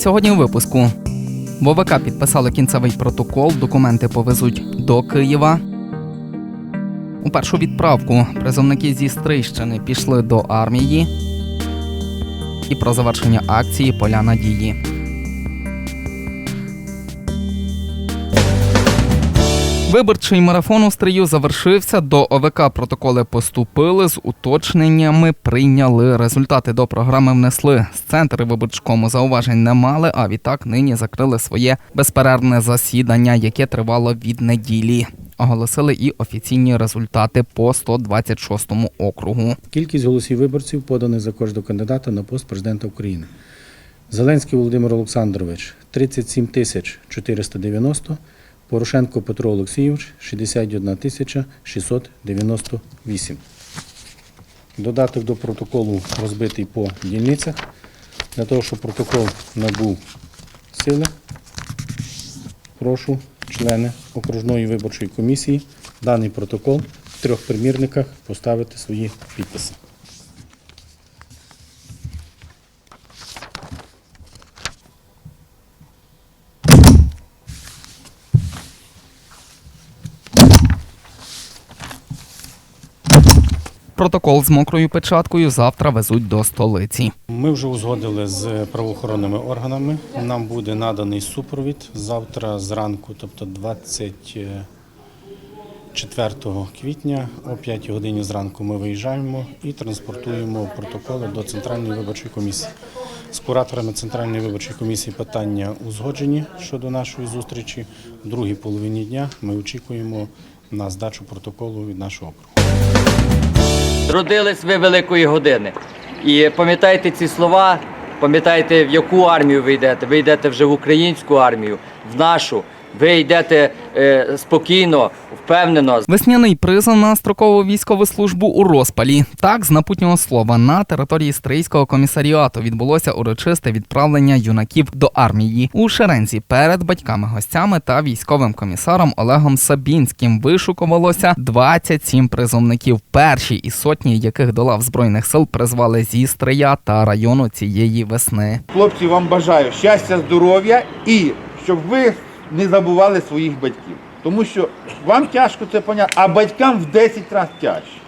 Сьогодні у випуску в ОВК підписали кінцевий протокол, документи повезуть до Києва. У першу відправку призовники зі Стрийщини пішли до армії. І про завершення акції Поля надії. Виборчий марафон у Стрию завершився. До ОВК протоколи поступили з уточненнями. Прийняли результати до програми. Внесли з центри виборчкому зауважень не мали. А відтак нині закрили своє безперервне засідання, яке тривало від неділі. Оголосили і офіційні результати по 126 округу. Кількість голосів виборців, поданих за кожного кандидата на пост президента України. Зеленський Володимир Олександрович 37 тисяч 490, Порошенко Петро Олексійович 61 тисяча 698. Додаток до протоколу розбитий по дільницях. Для того, щоб протокол набув сили, прошу члени окружної виборчої комісії даний протокол в трьох примірниках поставити свої підписи. Протокол з мокрою печаткою завтра везуть до столиці. Ми вже узгодили з правоохоронними органами. Нам буде наданий супровід завтра зранку, тобто 24 квітня о 5 годині зранку ми виїжджаємо і транспортуємо протоколи до Центральної виборчої комісії. З кураторами Центральної виборчої комісії питання узгоджені щодо нашої зустрічі. В другій половині дня ми очікуємо на здачу протоколу від нашого округу. Родились ви великої години. І пам'ятайте ці слова, пам'ятайте, в яку армію ви йдете. Ви йдете вже в українську армію, в нашу. Ви йдете е, спокійно, впевнено. Весняний призов на строкову військову службу у розпалі. Так, з напутнього слова на території Стрийського комісаріату відбулося урочисте відправлення юнаків до армії у Шеренці перед батьками-гостями та військовим комісаром Олегом Сабінським. Вишукувалося 27 призовників. Перші із сотні, яких до лав збройних сил призвали зі Стрия та району цієї весни. Хлопці, вам бажаю щастя, здоров'я і щоб ви не забували своїх батьків. Тому що вам тяжко це поняти, а батькам в 10 разів тяжче.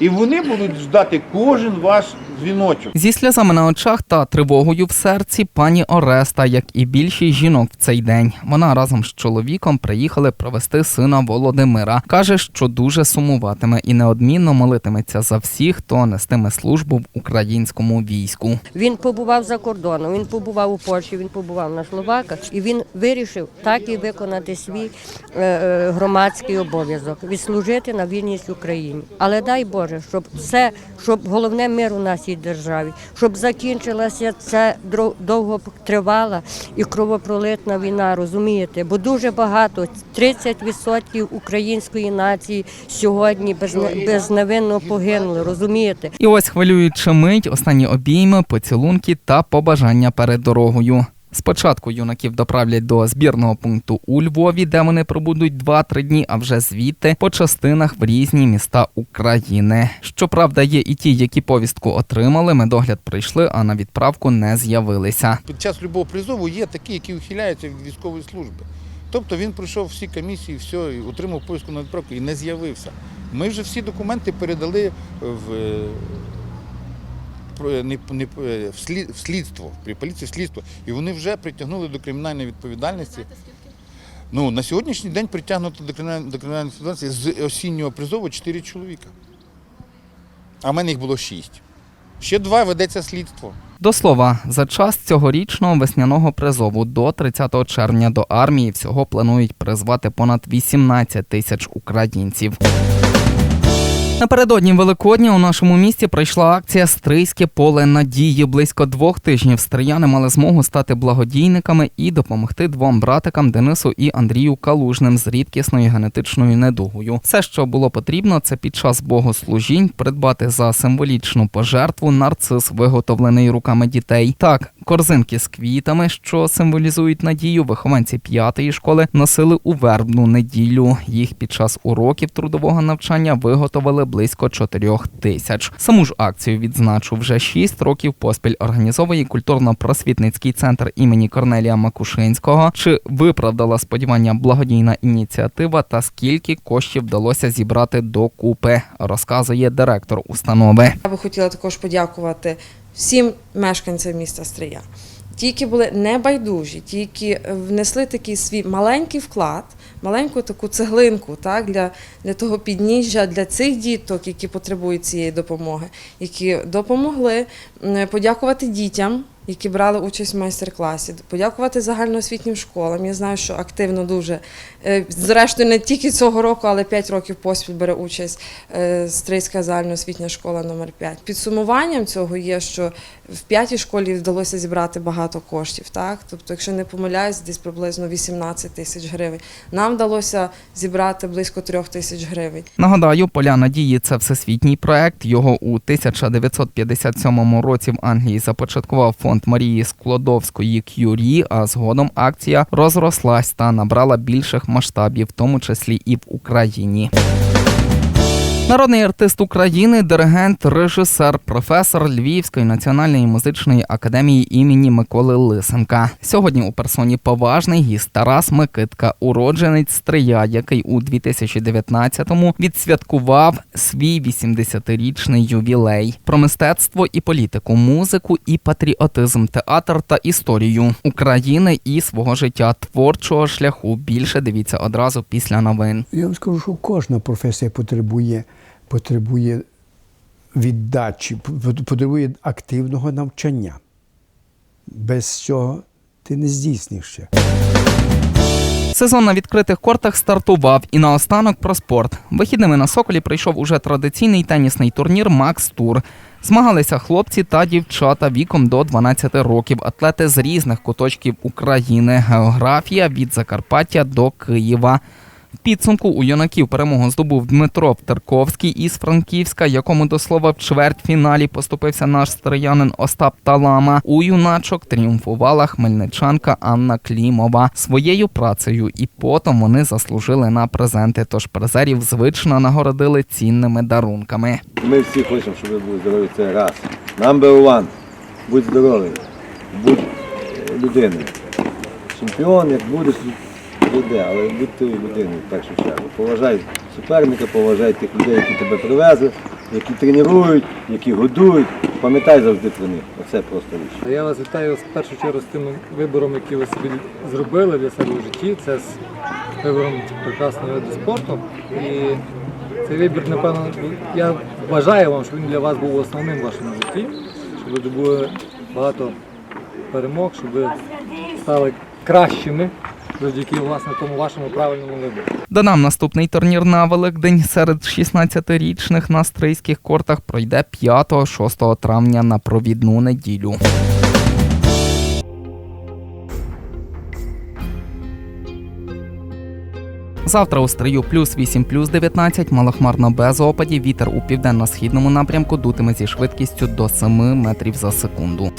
І вони будуть ждати кожен ваш дзвіночок. Зі сльозами на очах та тривогою в серці пані Ореста, як і більшість жінок в цей день. Вона разом з чоловіком приїхали провести сина Володимира. каже, що дуже сумуватиме і неодмінно молитиметься за всіх, хто нестиме службу в українському війську. Він побував за кордоном, він побував у Польщі, він побував на Словаках, і він вирішив так і виконати свій е, е, громадський обов'язок відслужити на вільність Україні. Але дай Боже, щоб все, щоб головне мир у нашій державі, щоб закінчилася ця дро- довготривала і кровопролитна війна, розумієте? Бо дуже багато 30% української нації сьогодні безне- безневинно погинули, розумієте? І ось хвилюючи мить, останні обійми, поцілунки та побажання перед дорогою. Спочатку юнаків доправлять до збірного пункту у Львові, де вони пробудуть 2-3 дні, а вже звідти по частинах в різні міста України. Щоправда, є і ті, які повістку отримали, медогляд прийшли, а на відправку не з'явилися. Під час любого призову є такі, які ухиляються від військової служби. Тобто він пройшов всі комісії, все, і отримав повістку на відправку і не з'явився. Ми вже всі документи передали в, е, не, не, е, в, слід, в слідство, при поліції в слідство, і вони вже притягнули до кримінальної відповідальності. Ну, на сьогоднішній день притягнуто до кримінальної, до кримінальної відповідальності з осіннього призову 4 чоловіка. А в мене їх було 6. Ще два ведеться слідство. До слова, за час цьогорічного весняного призову до 30 червня до армії всього планують призвати понад 18 тисяч українців. Напередодні Великодня у нашому місті пройшла акція Стрийське поле надії. Близько двох тижнів стрияни мали змогу стати благодійниками і допомогти двом братикам Денису і Андрію Калужним з рідкісною генетичною недугою. Все, що було потрібно, це під час богослужінь придбати за символічну пожертву нарцис, виготовлений руками дітей. Так, Корзинки з квітами, що символізують надію, вихованці п'ятої школи носили у вербну неділю. Їх під час уроків трудового навчання виготовили близько чотирьох тисяч. Саму ж акцію відзначу вже шість років поспіль організовує культурно-просвітницький центр імені Корнелія Макушинського. Чи виправдала сподівання благодійна ініціатива та скільки коштів вдалося зібрати докупи, розказує директор установи. Я би хотіла також подякувати всім мешканцям міста Стрия. Ті, які були небайдужі, ті, які внесли такий свій маленький вклад, маленьку таку цеглинку так, для, для того підніжжя, для цих діток, які потребують цієї допомоги, які допомогли подякувати дітям. Які брали участь в майстер-класі, подякувати загальноосвітнім школам. Я знаю, що активно дуже е, зрештою не тільки цього року, але 5 років поспіль бере участь е, Стрийська загальноосвітня школа номер 5 Підсумуванням цього є, що в п'ятій школі вдалося зібрати багато коштів. Так? Тобто, якщо не помиляюсь, десь приблизно 18 тисяч гривень. Нам вдалося зібрати близько 3 тисяч гривень. Нагадаю, Поля надії це всесвітній проект. Його у 1957 році в Англії започаткував фонд Марії Склодовської Кюрі. А згодом акція розрослась та набрала більших масштабів, в тому числі і в Україні. Народний артист України, диригент, режисер, професор Львівської національної музичної академії імені Миколи Лисенка. Сьогодні у персоні поважний гість Тарас Микитка, уродженець Стрия, який у 2019-му відсвяткував свій 80-річний ювілей. Про мистецтво і політику, музику і патріотизм, театр та історію України і свого життя творчого шляху. Більше дивіться одразу після новин. Я вам скажу, що кожна професія потребує, потребує віддачі, потребує активного навчання. Без цього ти не здійсниш ще. Сезон на відкритих кортах стартував і наостанок про спорт. Вихідними на Соколі прийшов уже традиційний тенісний турнір Макс Тур. Змагалися хлопці та дівчата віком до 12 років, атлети з різних куточків України. Географія від Закарпаття до Києва. Підсумку у юнаків перемогу здобув Дмитро Втерковський із Франківська, якому до слова в чвертьфіналі поступився наш стріянин Остап Талама. У юначок тріумфувала хмельничанка Анна Клімова. Своєю працею і потом вони заслужили на презенти. Тож призерів звично нагородили цінними дарунками. Ми всі хочемо, щоб ви були здорові. Це раз. Number one. Будь здоровий. Будь е, людиною. Чемпіон, як будеш, буде, але будь тою людиною в першу чергу. Поважай суперника, поважай тих людей, які тебе привезли, які тренують, які годують. Пам'ятай завжди про них. Оце просто річ. Я вас вітаю в першу чергу з тим вибором, який ви собі зробили для себе в житті. Це з вибором прекрасного виду спорту. І цей вибір, напевно, я бажаю вам, щоб він для вас був основним в вашому житті, щоб ви добули багато перемог, щоб ви стали кращими завдяки власне тому вашому правильному вибору. Додам наступний турнір на Великдень серед 16-річних на стрийських кортах пройде 5-6 травня на провідну неділю. Завтра у стрию плюс 8, плюс 19, малохмарно без опадів, вітер у південно-східному напрямку дутиме зі швидкістю до 7 метрів за секунду.